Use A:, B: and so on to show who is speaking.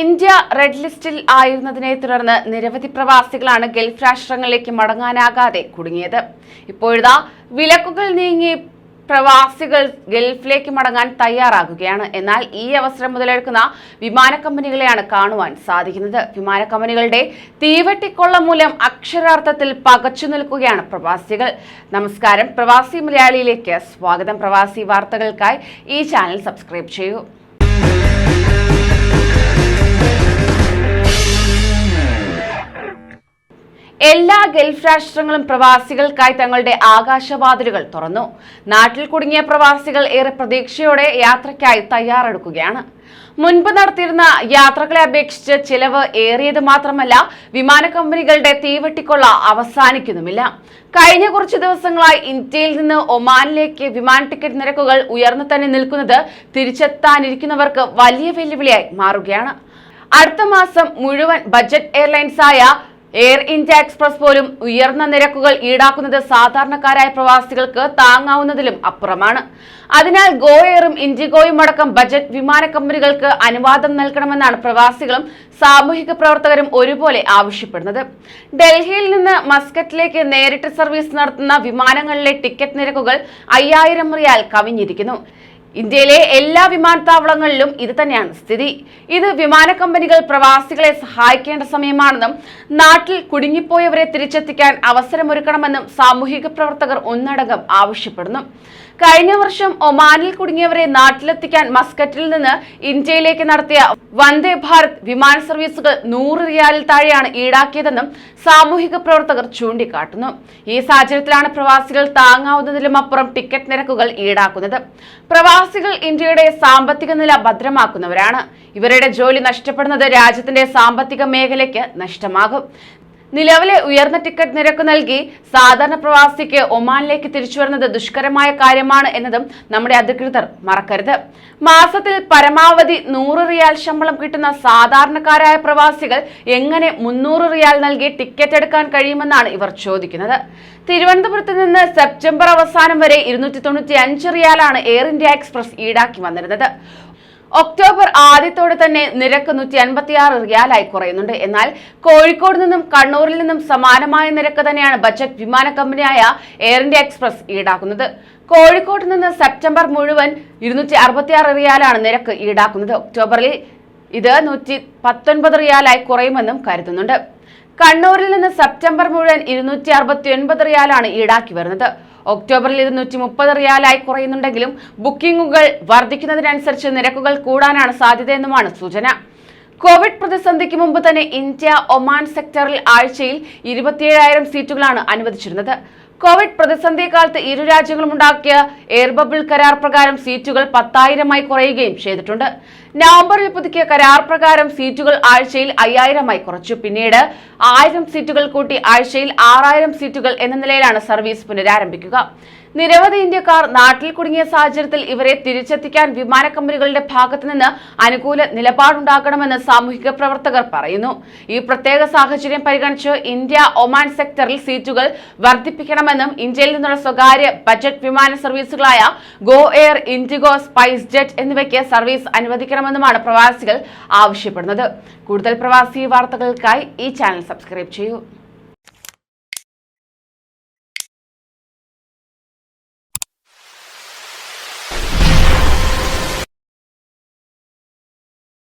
A: India red ലിസ്റ്റിൽ ആയിരുന്നതിനെ തുടർന്ന് നിരവധി പ്രവാസികളാണ് ഗൾഫ് രാഷ്ട്രങ്ങളിലേക്ക് മടങ്ങാനാകാതെ കുടുങ്ങിയത്. ഇപ്പോഴിതാ വിലക്കുകൾ നീങ്ങി പ്രവാസികൾ ഗൾഫിലേക്ക് മടങ്ങാൻ തയ്യാറാകുകയാണ്. എന്നാൽ ഈ അവസരം മുതലെടുക്കുന്ന വിമാന കമ്പനികളെയാണ് കാണുവാൻ സാധിക്കുന്നത്. വിമാന കമ്പനികളുടെ തീവട്ടിക്കൊള്ള മൂലം അക്ഷരാർത്ഥത്തിൽ പകച്ചു നിൽക്കുകയാണ് പ്രവാസികൾ. നമസ്കാരം. പ്രവാസി മലയാളിയിലേക്ക് സ്വാഗതം. പ്രവാസി വാർത്തകൾക്കായി ഈ ചാനൽ സബ്സ്ക്രൈബ് ചെയ്യൂ. എല്ലാ ഗൾഫ് രാഷ്ട്രങ്ങളും പ്രവാസികൾക്കായി തങ്ങളുടെ ആകാശവാതിലുകൾ തുറന്നു. നാട്ടിൽ കുടുങ്ങിയ പ്രവാസികൾ ഏറെ പ്രതീക്ഷയോടെ യാത്രയ്ക്കായി തയ്യാറെടുക്കുകയാണ്. മുൻപ് നടത്തിയിരുന്ന യാത്രകളെ അപേക്ഷിച്ച് ചിലവ് ഏറിയത് മാത്രമല്ല വിമാന കമ്പനികളുടെ തീവെട്ടിക്കൊള്ള അവസാനിക്കുന്നുമില്ല കഴിഞ്ഞ കുറച്ച് ദിവസങ്ങളായി ഇന്ത്യയിൽ നിന്ന് ഒമാനിലേക്ക് വിമാന ടിക്കറ്റ് നിരക്കുകൾ ഉയർന്നു തന്നെ നിൽക്കുന്നത് തിരിച്ചെത്താനിരിക്കുന്നവർക്ക് വലിയ വെല്ലുവിളിയായി മാറുകയാണ്. അടുത്ത മാസം മുഴുവൻ ബജറ്റ് എയർലൈൻസായ എയർ ഇന്ത്യ എക്സ്പ്രസ് പോലും ഉയർന്ന നിരക്കുകൾ ഈടാക്കുന്നത് സാധാരണക്കാരായ പ്രവാസികൾക്ക് താങ്ങാവുന്നതിലും അപ്പുറമാണ്. അതിനാൽ ഗോ എയറും ഇൻഡിഗോയും അടക്കം ബജറ്റ് വിമാന കമ്പനികൾക്ക് അനുവാദം നൽകണമെന്നാണ് പ്രവാസികളും സാമൂഹിക പ്രവർത്തകരും ഒരുപോലെ ആവശ്യപ്പെടുന്നത്. ഡൽഹിയിൽ നിന്ന് മസ്കറ്റിലേക്ക് നേരിട്ട് സർവീസ് നടത്തുന്ന വിമാനങ്ങളിലെ ടിക്കറ്റ് നിരക്കുകൾ അയ്യായിരം റിയാൽ കവിഞ്ഞിരിക്കുന്നു. ഇന്ത്യയിലെ എല്ലാ വിമാനത്താവളങ്ങളിലും ഇത് തന്നെയാണ് സ്ഥിതി. ഇത് വിമാന കമ്പനികൾ പ്രവാസികളെ സഹായിക്കേണ്ട സമയമാണെന്നും നാട്ടിൽ കുടുങ്ങിപ്പോയവരെ തിരിച്ചെത്തിക്കാൻ അവസരമൊരുക്കണമെന്നും സാമൂഹിക പ്രവർത്തകർ ഒന്നടങ്കം ആവശ്യപ്പെടുന്നു. കഴിഞ്ഞ വർഷം ഒമാനിൽ കുടുങ്ങിയവരെ നാട്ടിലെത്തിക്കാൻ മസ്കറ്റിൽ നിന്ന് ഇന്ത്യയിലേക്ക് നടത്തിയ വന്ദേ ഭാരത് വിമാന സർവീസുകൾ നൂറ് റിയാലിൽ താഴെയാണ് ഈടാക്കിയതെന്നും സാമൂഹിക പ്രവർത്തകർ ചൂണ്ടിക്കാട്ടുന്നു. ഈ സാഹചര്യത്തിലാണ് പ്രവാസികൾ താങ്ങാവുന്നതിലും അപ്പുറം ടിക്കറ്റ് നിരക്കുകൾ ഈടാക്കുന്നത്. പ്രവാസികൾ ഇന്ത്യയുടെ സാമ്പത്തിക നില ഭദ്രമാക്കുന്നവരാണ്. ഇവരുടെ ജോലി നഷ്ടപ്പെടുന്നത് രാജ്യത്തിന്റെ സാമ്പത്തിക മേഖലയ്ക്ക് നഷ്ടമാകും. നിലവിലെ ഉയർന്ന ടിക്കറ്റ് നിരക്ക് നൽകി സാധാരണ പ്രവാസിക്ക് ഒമാനിലേക്ക് തിരിച്ചു വരുന്നത് ദുഷ്കരമായ കാര്യമാണ് എന്നതും നമ്മുടെ അധികൃതർ മറക്കരുത്. മാസത്തിൽ പരമാവധി നൂറ് റിയാൽ ശമ്പളം കിട്ടുന്ന സാധാരണക്കാരായ പ്രവാസികൾ എങ്ങനെ മുന്നൂറ് റിയാൽ നൽകി ടിക്കറ്റ് എടുക്കാൻ കഴിയുമെന്നാണ് ഇവർ ചോദിക്കുന്നത്. തിരുവനന്തപുരത്ത് നിന്ന് സെപ്റ്റംബർ അവസാനം വരെ ഇരുന്നൂറ്റി തൊണ്ണൂറ്റി അഞ്ച് റിയാലാണ് എയർ ഇന്ത്യ എക്സ്പ്രസ് ഈടാക്കി വന്നിരുന്നത്. ഒക്ടോബർ ആദ്യത്തോടെ തന്നെ നിരക്ക് നൂറ്റി അൻപത്തിയാറ് റിയാലായി കുറയുന്നുണ്ട്. എന്നാൽ കോഴിക്കോട് നിന്നും കണ്ണൂരിൽ നിന്നും സമാനമായ നിരക്ക് തന്നെയാണ് ബജറ്റ് വിമാന കമ്പനിയായ എയർ ഇന്ത്യ എക്സ്പ്രസ് ഈടാക്കുന്നത്. കോഴിക്കോട് നിന്ന് സെപ്റ്റംബർ മുഴുവൻ ഇരുന്നൂറ്റി അറുപത്തിയാറ് റിയാലാണ് നിരക്ക് ഈടാക്കുന്നത്. ഒക്ടോബറിൽ ഇത് നൂറ്റി പത്തൊൻപത് റിയാലായി കുറയുമെന്നും കരുതുന്നുണ്ട്. കണ്ണൂരിൽ നിന്ന് സെപ്റ്റംബർ മുഴുവൻ ഇരുന്നൂറ്റി അറുപത്തി ഒൻപത് റിയാലാണ് ഈടാക്കി വരുന്നത്. ഒക്ടോബറിൽ ഇരുന്നൂറ്റി നൂറ്റി മുപ്പത് റിയാലായി കുറയുന്നുണ്ടെങ്കിലും ബുക്കിംഗുകൾ വർദ്ധിക്കുന്നതിനനുസരിച്ച് നിരക്കുകൾ കൂടാനാണ് സാധ്യതയെന്നുമാണ് സൂചന. കോവിഡ് പ്രതിസന്ധിക്ക് മുമ്പ് തന്നെ ഇന്ത്യ ഒമാൻ സെക്ടറിൽ ആഴ്ചയിൽ ഇരുപത്തിയേഴായിരം സീറ്റുകളാണ് അനുവദിച്ചിരുന്നത്. കോവിഡ് പ്രതിസന്ധി കാലത്ത് ഇരു രാജ്യങ്ങളും ഉണ്ടാക്കിയ എയർ ബബിൾ കരാർ പ്രകാരം സീറ്റുകൾ പത്തായിരമായി കുറയുകയും ചെയ്തിട്ടുണ്ട്. നവംബറിൽ പുതുക്കിയ കരാർ പ്രകാരം സീറ്റുകൾ ആഴ്ചയിൽ അയ്യായിരമായി കുറച്ചു. പിന്നീട് ആയിരം സീറ്റുകൾ കൂട്ടി ആഴ്ചയിൽ ആറായിരം സീറ്റുകൾ എന്ന നിലയിലാണ് സർവീസ് പുനരാരംഭിക്കുക. നിരവധി ഇന്ത്യക്കാർ നാട്ടിൽ കുടുങ്ങിയ സാഹചര്യത്തിൽ ഇവരെ തിരിച്ചെത്തിക്കാൻ വിമാന കമ്പനികളുടെ ഭാഗത്തുനിന്ന് അനുകൂല നിലപാടുണ്ടാകണമെന്ന് സാമൂഹിക പ്രവർത്തകർ പറയുന്നു. ഈ പ്രത്യേക സാഹചര്യം പരിഗണിച്ച് ഇന്ത്യ ഒമാൻ സെക്ടറിൽ സീറ്റുകൾ വർദ്ധിപ്പിക്കണമെന്നും ഇന്ത്യയിൽ നിന്നുള്ള സ്വകാര്യ ബജറ്റ് വിമാന സർവീസുകളായ Go Air IndiGo SpiceJet എന്നിവയ്ക്ക് സർവീസ് അനുവദിക്കണമെന്നുമാണ് പ്രവാസികൾ ആവശ്യപ്പെടുന്നത്. കൂടുതൽ പ്രവാസി വാർത്തകൾക്കായി ഈ ചാനൽ സബ്സ്ക്രൈബ് ചെയ്യൂ.